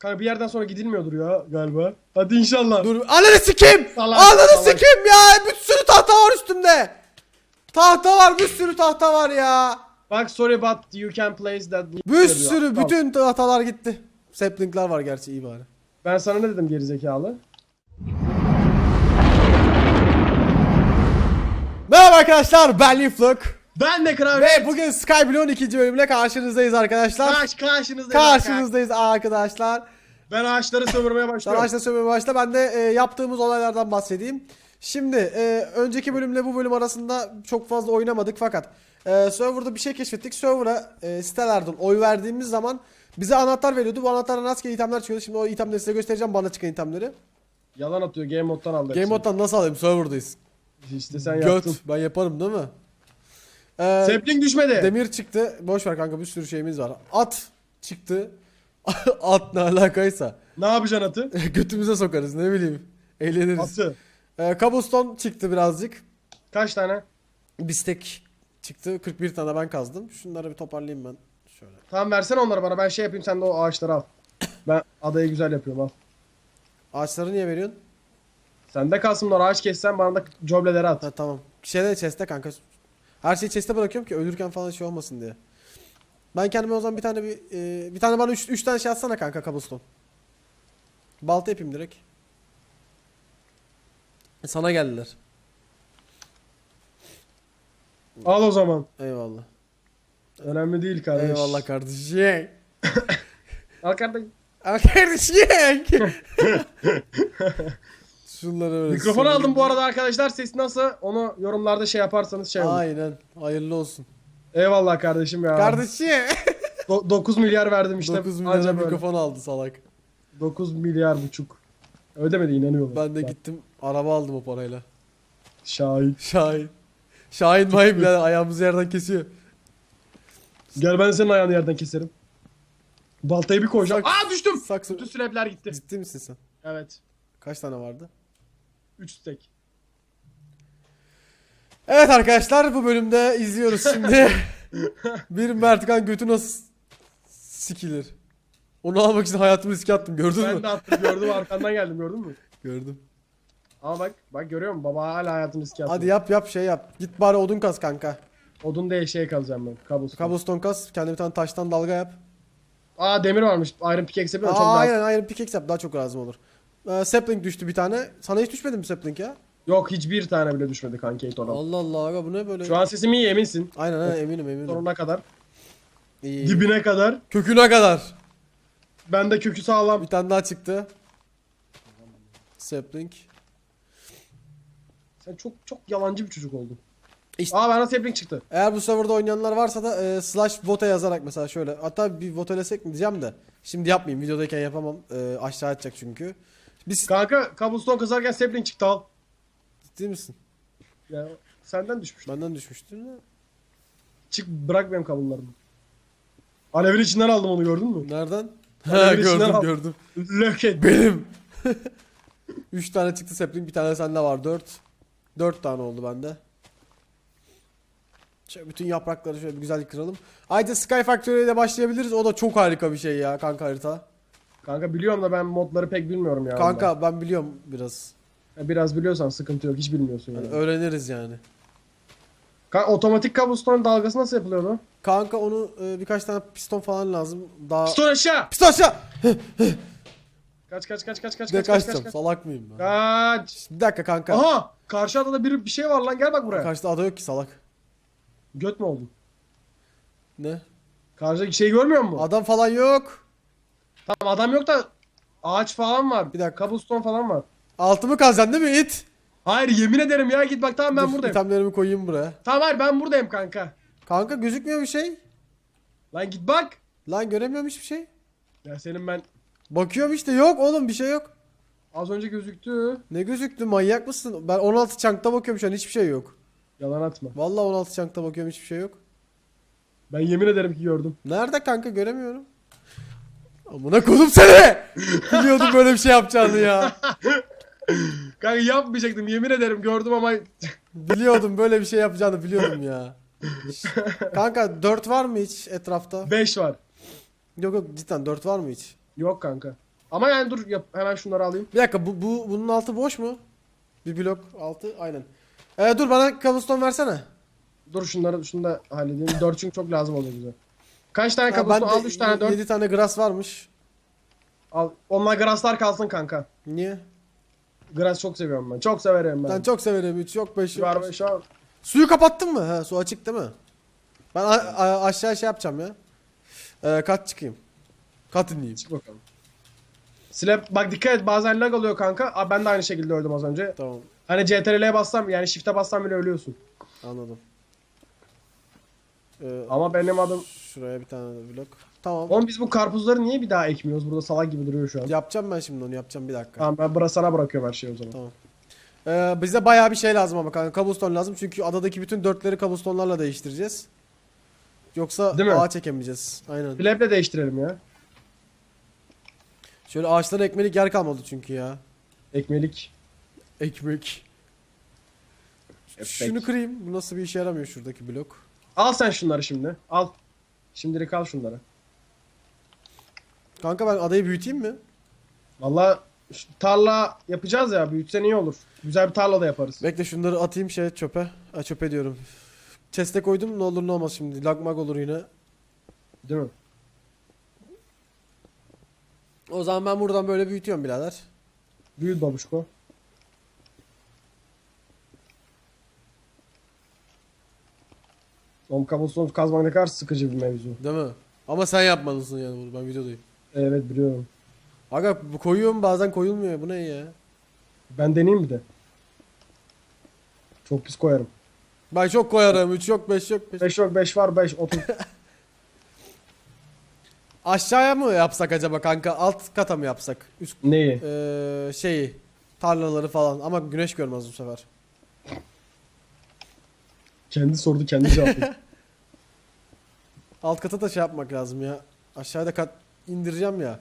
Kanka bir yerden sonra gidilmiyordur ya galiba. Hadi inşallah. Dur. Ananı sikeyim. Salak, Ananı salak. sikeyim ya. Bir sürü tahta var üstümde. Tahta var bir sürü tahta var ya. Bak sorry but you can place that. Bir sürü Tamam. bütün tahtalar gitti. Sapling'ler var gerçi iyi bari. Ben sana ne dedim gerizekalı? Merhaba arkadaşlar ben Leaflock. Ben de kral. Ve bugün Skyblock'un ikinci bölümüyle karşınızdayız arkadaşlar. Karş, karşınızda. Karşınızdayız arkadaşlar. Ben ağaçları sömürmeye başlıyorum. başla söylemeye başla. Ben de e, yaptığımız olaylardan bahsedeyim. Şimdi e, önceki bölümle bu bölüm arasında çok fazla oynamadık fakat e, serverda bir şey keşfettik. Server'a e, sitelerden oy verdiğimiz zaman bize anahtar veriyordu. Bu anahtardan rastgele itemler çıkıyordu. Şimdi o itemleri size göstereceğim bana çıkan itemleri. Yalan atıyor game moddan aldı. Game mode'dan nasıl alayım? Server'dayız. İşte sen Göt. yaptın. Ben yaparım değil mi? E, Sapling düşmedi. demir çıktı. Boş ver kanka bir sürü şeyimiz var. At çıktı. At ne alakaysa. ne yapacaksın atı? Götümüze sokarız ne bileyim. Eğleniriz. Atı. Ee, cobblestone çıktı birazcık. Kaç tane? Bistek çıktı. 41 tane ben kazdım. Şunları bir toparlayayım ben. Şöyle. Tamam versene onları bana ben şey yapayım sen de o ağaçları al. Ben adayı güzel yapıyorum al. Ağaçları niye veriyorsun? Sen de kalsın onlar ağaç kessen bana da jobleleri at. Ha tamam. Şeyde chest'te kanka. Her şeyi chest'te bırakıyorum ki ölürken falan şey olmasın diye. Ben kendime o zaman bir tane bir e, bir tane bana 3 3 tane şey atsana kanka cobblestone. Balta yapayım direkt. Sana geldiler. Al o zaman. Eyvallah. Önemli değil kardeş. Eyvallah kardeşim. Al kardeşim. Ama kardeşim. Şunları öyle. Mikrofon aldım bu arada arkadaşlar. Ses nasıl? Onu yorumlarda şey yaparsanız şey olur. Aynen. Hayırlı olsun. Eyvallah kardeşim ya. Kardeşim. 9 milyar verdim işte. 9 Anca milyon böyle. mikrofon aldı salak. 9 milyar buçuk. Ödemedi inanıyorum. Ben de gittim araba aldım o parayla. Şahit. Şahin. Şahin mayım birader ayağımızı yerden kesiyor. Gel ben senin ayağını yerden keserim. Baltayı bir koyacağım. Sak- Aa düştüm. Saksı. Bütün slabler gitti. Ciddi misin sen? Evet. Kaç tane vardı? 3 stack. Evet arkadaşlar bu bölümde izliyoruz şimdi. bir Mertkan götü nasıl sikilir. Onu almak için hayatımı riske attım gördün Ben mü? de attım gördüm arkandan geldim gördün mü? Gördüm. Ama bak bak görüyor musun? Baba hala hayatını riske atıyor. Hadi yap yap şey yap. Git bari odun kaz kanka. Odun diye şey kalacağım ben. Kabus. Cobblestone kaz. Kendine bir tane taştan dalga yap. Aa demir varmış. Iron pickaxe yapıyorum. Çok Aa, lazım. aynen aynen pickaxe yap daha çok lazım olur. Ee, sapling düştü bir tane. Sana hiç düşmedi mi sapling ya? Yok hiçbir tane bile düşmedi kanka oradan. Allah Allah aga bu ne böyle? Şu an sesim iyi eminsin. Aynen aynen eminim eminim. Sonuna kadar. İyi. Dibine kadar. Köküne kadar. Ben de kökü sağlam. Bir tane daha çıktı. Sapling. Sen çok çok yalancı bir çocuk oldun. İşte- Aa bana sapling çıktı. Eğer bu serverda oynayanlar varsa da e, slash vote yazarak mesela şöyle. Hatta bir votelesek mi diyeceğim de. Şimdi yapmayayım videodayken yapamam. E, aşağı atacak çünkü. Biz Kanka cobblestone kazarken sapling çıktı al. ciddi misin? Ya senden düşmüş. Benden düşmüştür ne? Çık bırak benim kabullarımı. Alevin içinden aldım onu gördün mü? Nereden? Ha gördüm al- gördüm. Löket. Benim. 3 tane çıktı sapling bir tane sende var 4. 4 tane oldu bende. Şöyle bütün yaprakları şöyle bir güzel kıralım. Ayrıca Sky Factory ile başlayabiliriz. O da çok harika bir şey ya kanka harita. Kanka biliyorum da ben modları pek bilmiyorum ya. Kanka ben biliyorum biraz. Ya Biraz biliyorsan sıkıntı yok. Hiç bilmiyorsun yani. Yani öğreniriz yani. Kanka otomatik cobblestone dalgası nasıl yapılıyordu? Kanka onu e, birkaç tane piston falan lazım. Daha Piston aşağı. piston aşağı. Kaç kaç kaç kaç kaç kaç kaç kaç. Salak mıyım ben? Kaç. Bir dakika kanka. Aha! Karşı adada bir, bir şey var lan gel bak buraya. Karşıda ada yok ki salak. Göt mü oldun? Ne? Karşıdaki şeyi görmüyor musun? Adam falan yok. Tamam adam yok da ağaç falan var. Bir dakika. Cobblestone falan var. Altımı kazacaksın değil mi it? Hayır yemin ederim ya git bak tamam ben Dur, buradayım. itemlerimi koyayım buraya. Tamam hayır ben buradayım kanka. Kanka gözükmüyor bir şey. Lan git bak. Lan göremiyorum hiçbir şey. Ya senin ben Bakıyorum işte yok oğlum bir şey yok. az önce gözüktü. Ne gözüktü manyak mısın? Ben 16 çankta bakıyorum şu an hiçbir şey yok. Yalan atma. Vallahi 16 çankta bakıyorum hiçbir şey yok. Ben yemin ederim ki gördüm. Nerede kanka göremiyorum. Amına kodum seni. Biliyordum böyle bir şey yapacağını ya. Kanka yapmayacaktım yemin ederim gördüm ama Biliyordum böyle bir şey yapacağını biliyordum ya. Kanka 4 var mı hiç etrafta? 5 var. Yok yok cidden 4 var mı hiç? Yok kanka. Ama yani dur yap, hemen şunları alayım. Bir dakika bu, bu bunun altı boş mu? Bir blok altı aynen. Ee, dur bana cobblestone versene. Dur şunları şunu da halledeyim. 4 çünkü çok lazım oluyor bize. Kaç tane Ha, de Al 3 tane 4. 7 tane grass varmış. Al. Onlar grasslar kalsın kanka. Niye? Grass çok seviyorum ben. Çok severim ben. Ben çok severim 3 yok 5 yok. Var şu an. Suyu kapattın mı? Ha su açık değil mi? Ben a- a- aşağı şey yapacağım ya. Ee, kat çıkayım. Kat ineyim. Çık bakalım. Slap bak dikkat et bazen lag oluyor kanka. Aa, ben de aynı şekilde öldüm az önce. Tamam Hani CTRL'ye bassam yani shift'e bassam bile ölüyorsun. anladım. Ee, Ama benim adım... şuraya bir tane de blok. Tamam. Oğlum biz bu karpuzları niye bir daha ekmiyoruz? Burada salak gibi duruyor şu an. Yapacağım ben şimdi onu yapacağım bir dakika. Tamam ben bıra sana bırakıyorum her şeyi o zaman. Tamam. Ee, bize bayağı bir şey lazım ama kanka. Cobblestone lazım çünkü adadaki bütün dörtleri cobblestone'larla değiştireceğiz. Yoksa Değil mi? ağa çekemeyeceğiz. Aynen. Flap'le değiştirelim ya. Şöyle ağaçlara ekmelik yer kalmadı çünkü ya. Ekmelik. Ekmek. Şunu kırayım. Bu nasıl bir işe yaramıyor şuradaki blok. Al sen şunları şimdi. Al. Şimdilik al şunları. Kanka ben adayı büyüteyim mi? Valla tarla yapacağız ya büyütsen iyi olur. Güzel bir tarla da yaparız. Bekle şunları atayım şey çöpe. Ha, çöpe diyorum. Chest'e koydum ne olur ne olmaz şimdi. Lagmag olur yine. Değil mi? O zaman ben buradan böyle büyütüyorum birader. Büyüt babuşko. Oğlum kablosu kazmak ne kadar sıkıcı bir mevzu. Değil mi? Ama sen yapmalısın yani bunu. Ben videodayım. Evet biliyorum. Aga bu koyuyorum bazen koyulmuyor. Bu ne ya? Ben deneyeyim bir de. Çok pis koyarım. Ben çok koyarım. 3 yok 5 yok 5. 5 yok 5 var 5 otur. Aşağıya mı yapsak acaba kanka? Alt kata mı yapsak? Üst Neyi? eee şeyi tarlaları falan ama güneş görmez bu sefer. Kendi sordu kendi cevapladı. Alt kata da şey yapmak lazım ya. Aşağıda kat indireceğim ya.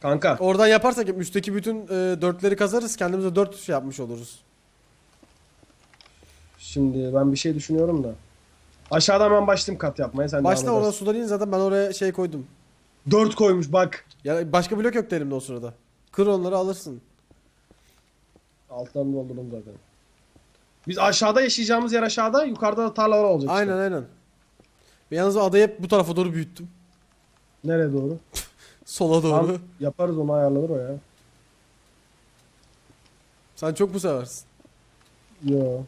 Kanka Oradan yaparsak hep üstteki bütün eee, dörtleri kazarız. Kendimize dört şey yapmış oluruz. şimdi ben bir şey düşünüyorum da. Aşağıdan ben başlayayım kat yapmaya sen Başta devam oradan edersin. sudan in zaten ben oraya şey koydum. 4 koymuş bak. Ya başka blok yok elimde o sırada. Kır onları alırsın. Altlarını doldurdum zaten. Biz aşağıda yaşayacağımız yer aşağıda, yukarıda da tarlalar olacak işte. Aynen aynen. Ben yalnız adayı hep bu tarafa doğru büyüttüm. Nereye doğru? Sola doğru. Tamam, yaparız onu ayarlanır o ya. Sen çok mu seversin? Yo.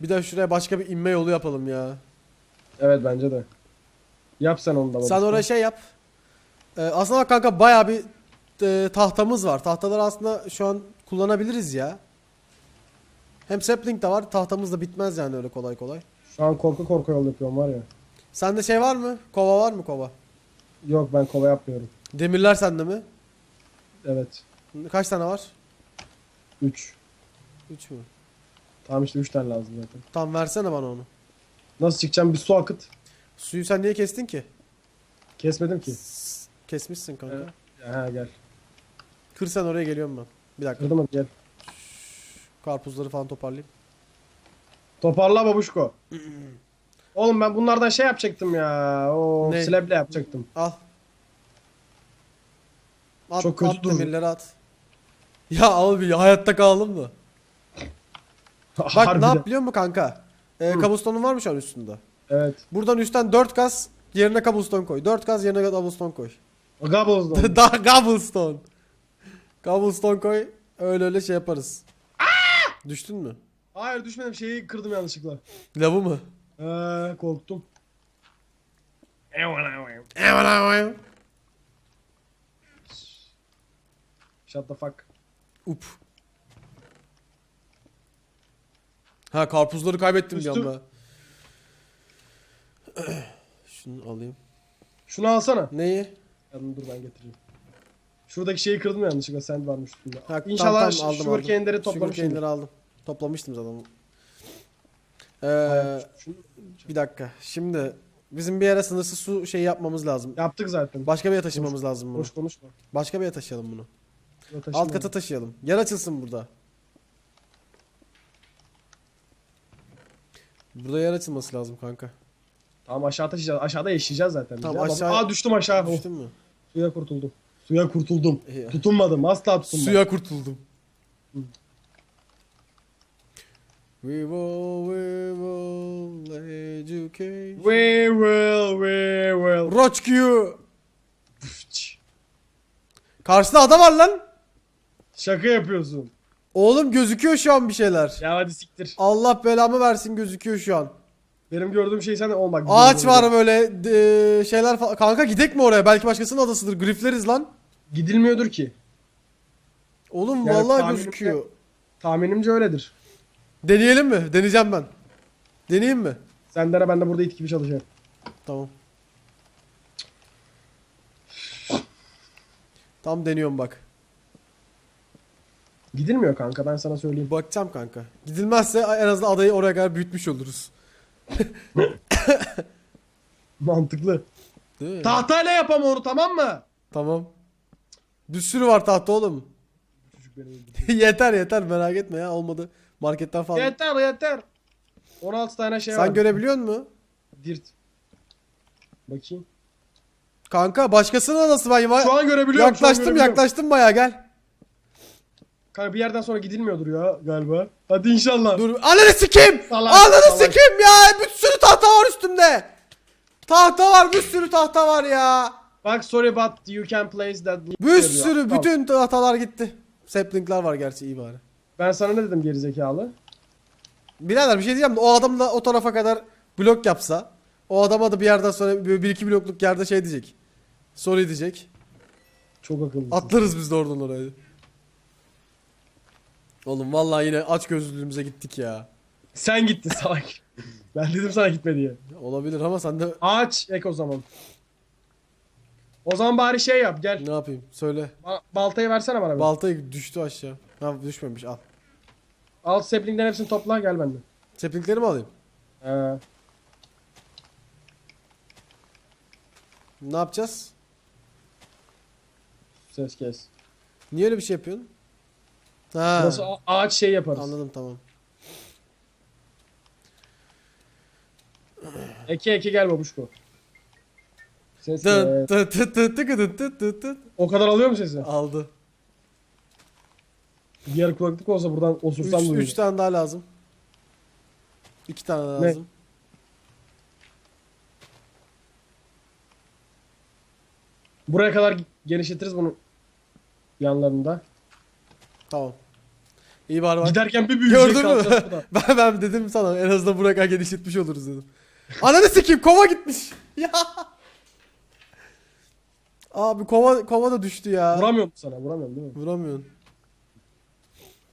Bir de şuraya başka bir inme yolu yapalım ya. Evet bence de. Yap sen onu da. Sen oraya şey yap. Ee, aslında bak kanka bayağı bir e, tahtamız var. Tahtaları aslında şu an kullanabiliriz ya. Hem sapling de var. Tahtamız da bitmez yani öyle kolay kolay. Şu an korku korku yol yapıyorum var ya. Sende şey var mı? Kova var mı kova? Yok ben kova yapmıyorum. Demirler sende mi? Evet. Kaç tane var? 3. 3 mü? Tamam işte 3 tane lazım zaten. Tamam versene bana onu. Nasıl çıkacağım? Bir su akıt. Suyu sen niye kestin ki? Kesmedim ki. Kesmişsin kanka. Evet. Ha gel. Kır sen oraya geliyorum ben. Bir dakika. Kırdım hadi gel. Karpuzları falan toparlayayım. Toparla babuşko. Oğlum ben bunlardan şey yapacaktım ya. O Ne? yapacaktım. Al. At, Çok kötü at durdu. demirleri at. Ya abi hayatta kalalım mı? Bak Harbiden. ne yap biliyor musun kanka? Ee, kabustonun var mı şu an üstünde? Evet. Buradan üstten 4 gaz yerine kabuston koy. 4 gaz yerine kabuston koy. Gaboz'dan. Daha kabuston. Kabuston koy. Öyle öyle şey yaparız. Düştün mü? Hayır düşmedim şeyi kırdım yanlışlıkla. Lavı mı? Eee korktum. Shut the fuck. Up. Ha karpuzları kaybettim bir Üstü- anda. Şunu alayım. Şunu alsana. Neyi? Yanını dur ben getireyim. Şuradaki şeyi kırdım yanlışlıkla sen varmış üstünde. Ha, İnşallah tamam, şu tamam, aldım, aldım. toplamışım. Aldım. Toplamıştım zaten. Ee, Hayır, şunu bir dakika. Şimdi bizim bir yere sınırsız su şey yapmamız lazım. yaptık zaten. Başka bir yere taşımamız lazım bunu. Boş konuşma. Başka bir yere taşıyalım bunu. Alt kata taşıyalım. Yer açılsın burada. Burada yer açılması lazım kanka. Tamam aşağı taşıyacağız. Aşağıda yaşayacağız zaten. Tamam, aşağı- Aa düştüm aşağı. Düştün mü? suya kurtuldum. Suya kurtuldum. İyi. Tutunmadım. Asla tutunmadım. Suya kurtuldum. We will, we will educate. We will, we will. Roçkiyu. Karşıda adam var lan. Şaka yapıyorsun. Oğlum gözüküyor şu an bir şeyler. Ya hadi siktir. Allah belamı versin gözüküyor şu an. Benim gördüğüm şey sen olmak. Ağaç var böyle de- şeyler falan. Kanka gidek mi oraya? Belki başkasının adasıdır. Grifleriz lan. Gidilmiyordur ki. Oğlum Yani vallahi tahminimce- gözüküyor. Tahminimce öyledir. Deneyelim mi? Deneyeceğim ben. Deneyeyim mi? Sen dene ben de burada it gibi çalışacağım. Tamam. Tam deniyorum bak. Gidilmiyor kanka ben sana söyleyeyim. Bakacağım kanka. Gidilmezse en azından adayı oraya kadar büyütmüş oluruz. Mantıklı. Değil mi? Tahtayla yapam onu tamam mı? Tamam. Bir sürü var tahta oğlum. Çocuk beni öldürdü. yeter yeter merak etme ya olmadı. Marketten falan. yeter yeter. 16 tane şey var. Sen görebiliyor musun? Dirt. Bakayım. Kanka başkasının adası ben ya- Şu an görebiliyorum. şu an yaklaştım görebiliyorum. yaklaştım baya gel. Kanka bir yerden sonra gidilmiyordur ya galiba. Hadi inşallah. Dur ananı sikeyim. Salak, Ananı salak. sikeyim ya. Bir sürü tahta var üstümde. Tahta var bir sürü tahta var ya. Bak sorry but you can place that. Bir sürü Tamam. bütün tahtalar gitti. Saplingler var gerçi iyi bari. Ben sana ne dedim gerizekalı? Birader bir şey diyeceğim de o adam da o tarafa kadar blok yapsa o adama da bir yerden sonra böyle bir iki blokluk yerde şey diyecek. Sorry diyecek. Çok akıllısın. Atlarız biz de oradan oraya. Oğlum vallahi yine aç gözlülüğümüze gittik ya. Sen gittin salak. ben dedim sana gitme diye. Olabilir ama sen de Ağaç ek o zaman. O zaman bari şey yap gel. ne yapayım söyle. Ba- baltayı versene bana bir. Baltayı düştü aşağı. Ha düşmemiş al. Al saplinglerin hepsini topla gel benden. Saplingleri mi alayım? Ee, Ne yapacağız? ses kes. Niye öyle bir şey yapıyorsun? Ha. Nasıl a- ağaç şey yaparız. Anladım tamam. Eke eke gel babuşko. Ses O kadar alıyor mu sesi? Aldı. Diğer kulaklık olsa buradan osursam Üç, duyuyor. üç tane daha lazım. İki tane daha Ne? lazım. Buraya kadar genişletiriz bunu yanlarında. Tamam. İyi bari bak. Giderken bir büyüyecek Gördün mü? ben, ben dedim sana en azından buraya kadar genişletmiş oluruz dedim. Ananı sikeyim kova gitmiş. Ya. Abi kova kova da düştü ya. Vuramıyorum sana vuramıyorum değil mi? Vuramıyorsun.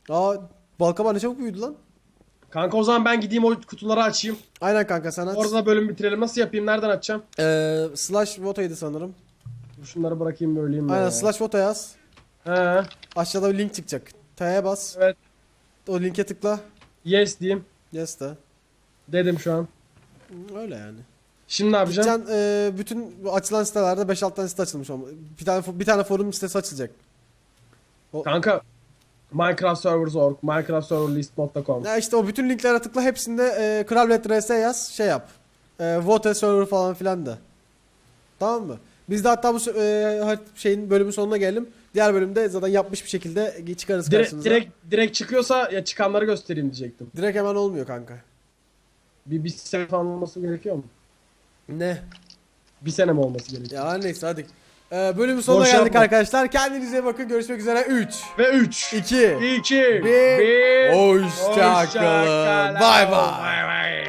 Aa balkama ne çabuk büyüdü lan. Kanka o zaman ben gideyim o kutuları açayım. Aynen kanka sen aç. Orada bölüm bitirelim. Nasıl yapayım? Nereden açacağım? Ee, slash vota'ydı sanırım. Şunları bırakayım böleyim. ben Aynen ya. slash vota yaz. He. Aşağıda bir link çıkacak. T'ye bas. Evet. O linke tıkla. Yes diyeyim. Yes de. Dedim şu an. Öyle yani. Şimdi ne yapacağım? Gideceksin e, bütün açılan sitelerde 5-6 tane site açılmış olmalı. Bir tane bir tane forum sitesi açılacak. Kanka Minecraft servers.org, minecraftserverlist.com. Ya işte o bütün linklere tıkla hepsinde e, Kral Red RS yaz şey yap. E, vote server falan filan da. Tamam mı? Biz de hatta bu e, şeyin bölümün sonuna gelelim. Diğer bölümde zaten yapmış bir şekilde çıkarız Direkt, karşınıza. direkt, direkt çıkıyorsa ya çıkanları göstereyim diyecektim. Direkt hemen olmuyor kanka. Bir, bir falan olması gerekiyor mu? Ne? Bir sene mi olması gerekiyor? Ya neyse hadi. E, bölümün sonuna Boş geldik yapma. arkadaşlar. Kendinize iyi bakın. Görüşmek üzere. 3 Ve 3, 2 2, Bir. 1. Hoşça kalın. Bay bay. Bay bay.